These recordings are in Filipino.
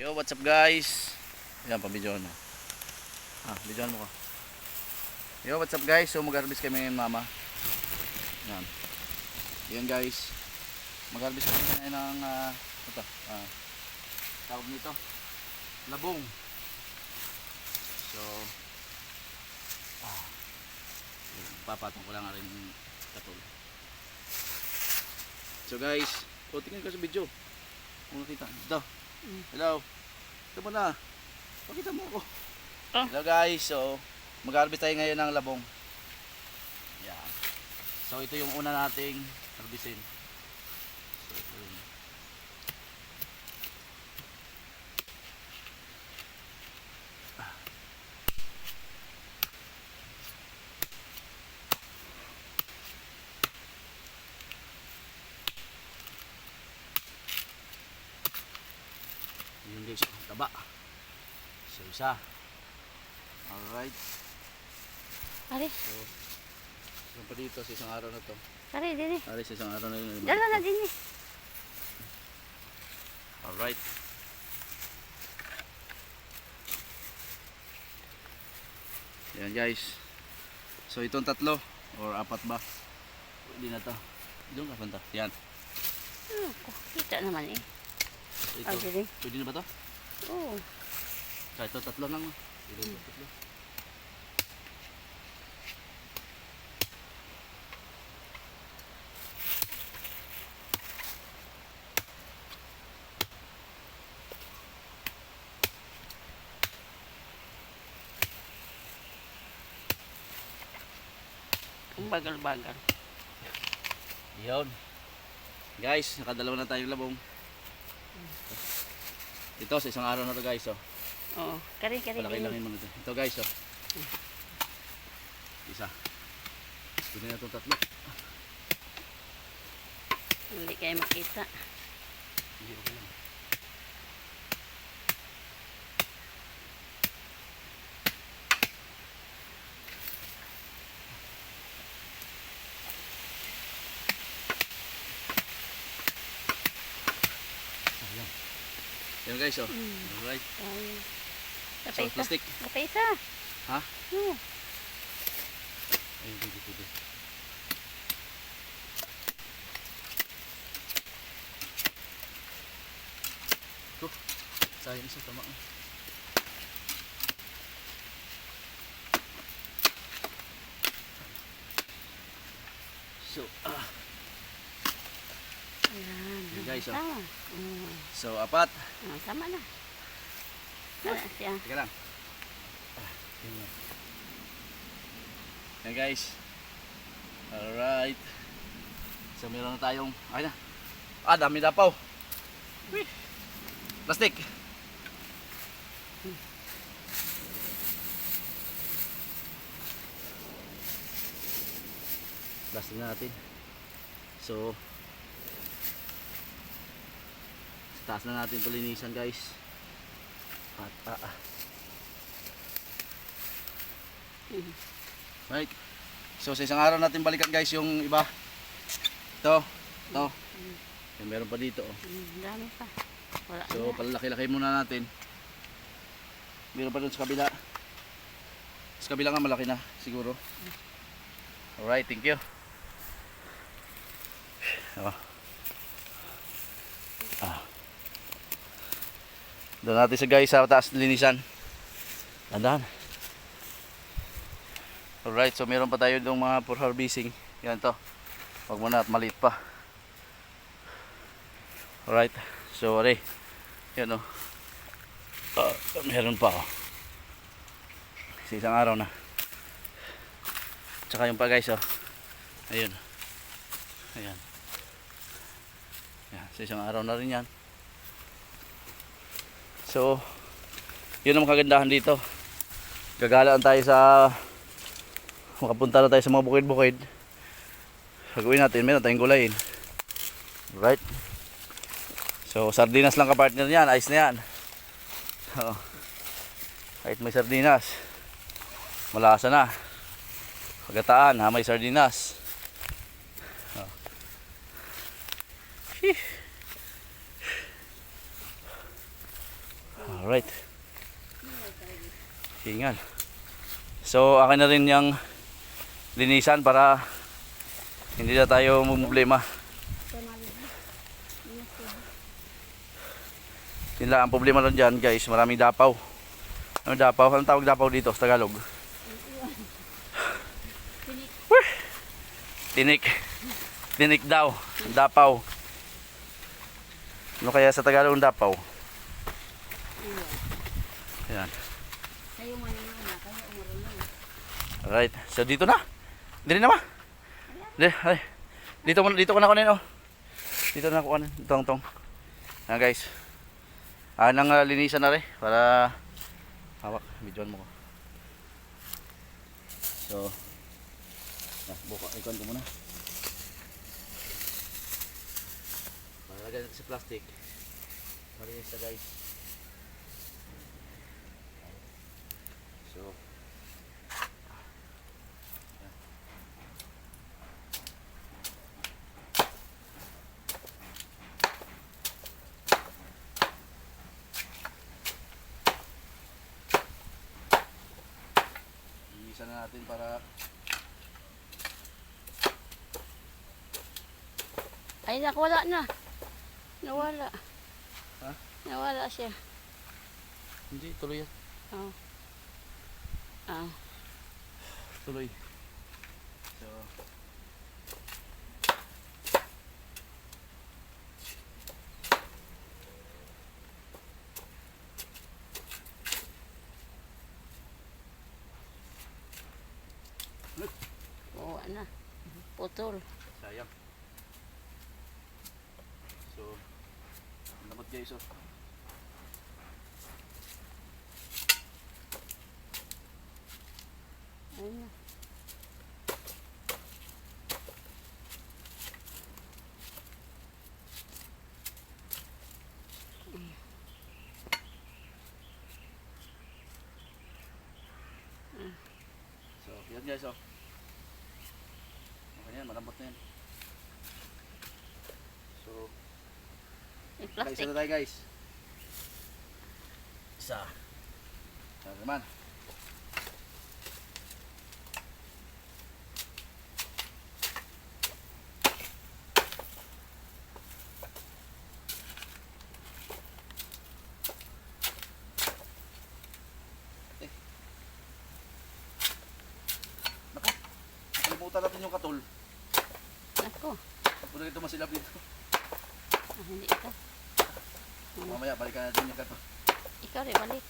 Yo, what's up guys? Yan, pabidyoan mo. Ah, bidyoan mo ka. Yo, what's up guys? So, mag-harvest kami ngayon mama. Yan. Yan guys. Mag-harvest kami ngayon ng, ah, ito, ah, tawag nito, labong. So, ah, papatong ko lang rin katul. So guys, o tingnan ka sa video. Kung nakita. Ito. Hello. Ito mo na. Pakita mo ako. Ah. Hello guys. So, mag-harvest tayo ngayon ng labong. Yan. So, ito yung una nating harvestin. So, ito yun. Yun guys, ang taba. So, isa. Alright. Ari, So, saan pa dito sa isang araw na to? ari, dili. Ari sa isang araw na yun. Dala na din eh. Alright. Yan guys. So itong tatlo or apat ba? Pwede na to. Doon ka banda. Yan. Oh, kita naman eh. Ito. Pwede na ba to? Oo. So ito tatlo lang. Pwede na tatlo. Bagal-bagal. Yun. Guys, nakadalawa na tayong labong. Ito sa isang araw na to guys. Oh. Oo. Kari, kari, Palaki-laki mo nito. Ito guys, oh. Isa. Pwede na itong tatlo. Hindi kayo makita. Hindi, okay lang. Ayan. Ayan guys, oh. Hmm. Alright. Ay. So, Kapaisa. plastic. Kapaisa. Ha? Oo. Ayun, pwede, pwede. Ito. Sayang isa, tama. So, ah. Ayan. Yun, guys, oh. Tama. Oo. So, apat. Ah, tama na. Wala siya. Teka lang. Ah, yan. Guys. Alright. So meron na tayong, ay na. Ah, dami na pa. Plastic. Plastic na natin. So, taas na natin ito linisan guys. At, ah, ah. Right. So sa isang araw natin balikan guys yung iba. Ito. Ito. Yan, meron pa dito. Oh. Hmm, Dami pa. Wala So na. palalaki-laki muna natin. Meron pa dun sa kabila. Sa kabila nga malaki na siguro. Alright, thank you. Oh. Doon natin sa guys sa taas linisan. Tandaan. Alright, so meron pa tayo dong mga for harvesting. Yan to. Wag mo na at maliit pa. Alright, so are. Yan o. Ah, meron pa oh. Sa isang araw na. Tsaka yung pa guys oh. Ayun. Ayan. Yan, sa isang araw na rin yan. So, yun ang kagandahan dito. Gagalaan tayo sa makapunta na tayo sa mga bukid-bukid. Gagawin natin, meron tayong gulayin. Right? So, sardinas lang ka-partner niyan. Ayos na yan. Oo. Kahit may sardinas. Malasa na. Pagataan ha, may sardinas. Oh. Sheesh. Alright. Hingal. So, akin na rin yung linisan para hindi na tayo problema. Yun lang, ang problema lang dyan guys, maraming dapaw. Ano dapaw? Anong tawag dapaw dito sa Tagalog? Tinik. Tinik daw. Dapaw. Ano kaya sa Tagalog ang dapaw? Ayan. Kayo man yung una, kayo umurunong. Alright. So dito na. Dili na ma. Dili, ay. Dito dito ko na kunin oh. Dito na kunin tong tong. Ayan guys. Ah nang uh, linisan na rin para hawak videoan mo ko. So Ah, buka ikon ko muna. Palagay natin sa plastic. Malinis na guys. So, Iisa na natin para Ay, nakwala na. Nawala. Ha? Nawala siya. hindi tuloy yan. Oh. Ah. Tuloy. So, Oo, na. Putol. sayang. So, ang lamot guys oh. Ayun na. So, yan guys oh. Okay yan, malambot na yan. So, Isa plastic. na tayo guys. Isa. Isa naman. Natin yung katol. Ako. Puro ito masilap dito. Ah, hindi ikaw. Mamaya balikan natin yung katol. Ikaw rin, balik.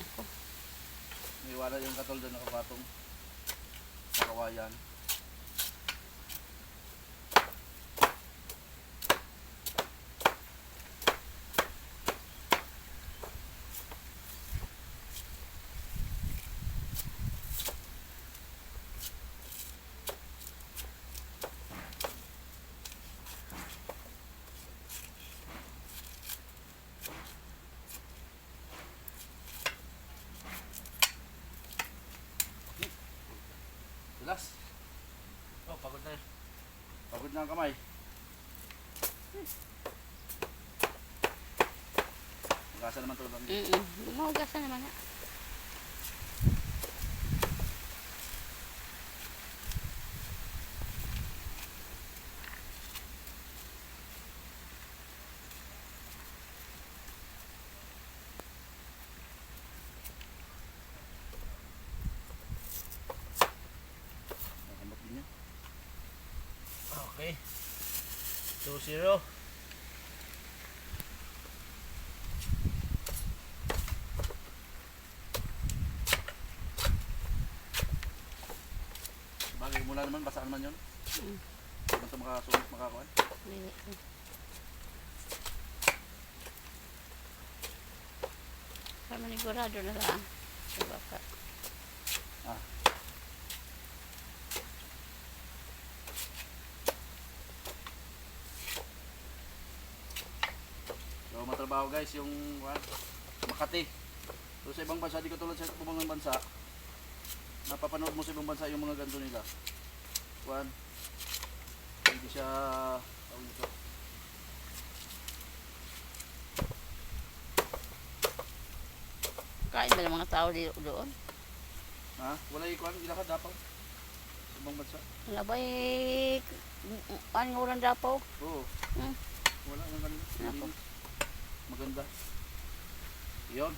Ako. May wala yung katol doon nakapatong sa kawayan. Tulas. Oh, pagod na yun. Ang kamay. Magkasa naman tulad niya. Mm-mm. Mahugasan naman na. Nakambot din yan. Okay. 2-0. Bagay mula naman, basaan man yun. Mm. Basta makasulit, makakuan. Dili. Para manigurado na lang. Sa baka. Ah. So matrabaho guys yung what, Makati. So sa ibang bansa, di ko tulad sa ibang bansa, napapanood mo sa ibang bansa yung mga ganito nila. One, hindi siya, tawag nito, Kain ba ng mga tao di- doon? Ha? Wala ikuan, ilakad dapaw. Sa ibang bansa. Wala ba eh, anong ulan dapaw? Oo. Hmm. Wala nang kanina. Maganda. Yun.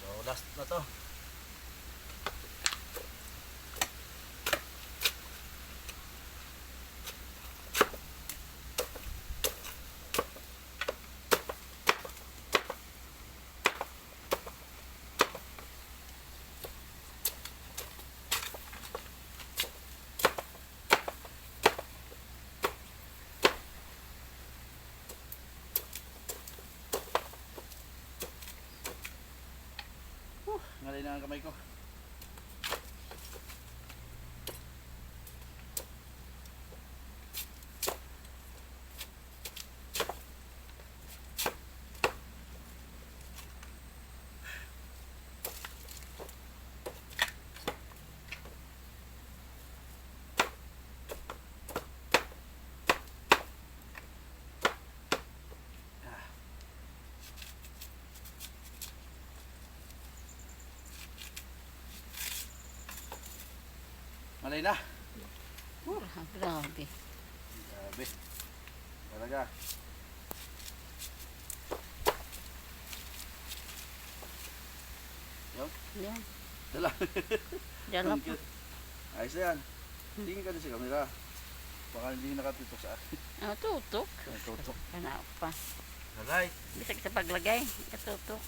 So, last na to. Ang kamay ko. Ngalay na. Mura, grabe. Grabe. Talaga. Yan. Dala. Dala Ang po. Ayos na yan. Tingin ka din sa camera. Baka hindi nakatitok sa akin. Ah, tutok. Tutok. Kana pa. Alright. Bisag sa paglagay. Katutok.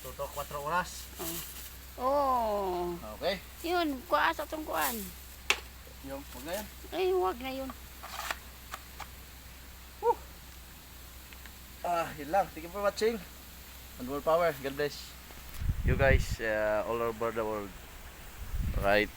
Tutok 4 oras. Oh. Okay. Yun, kuha sa itong kuhaan. Yung, huwag na yan. Ay, huwag na yun. Ah, yun lang. Thank you for watching. And more power. God bless. You guys uh, all over the world. Right.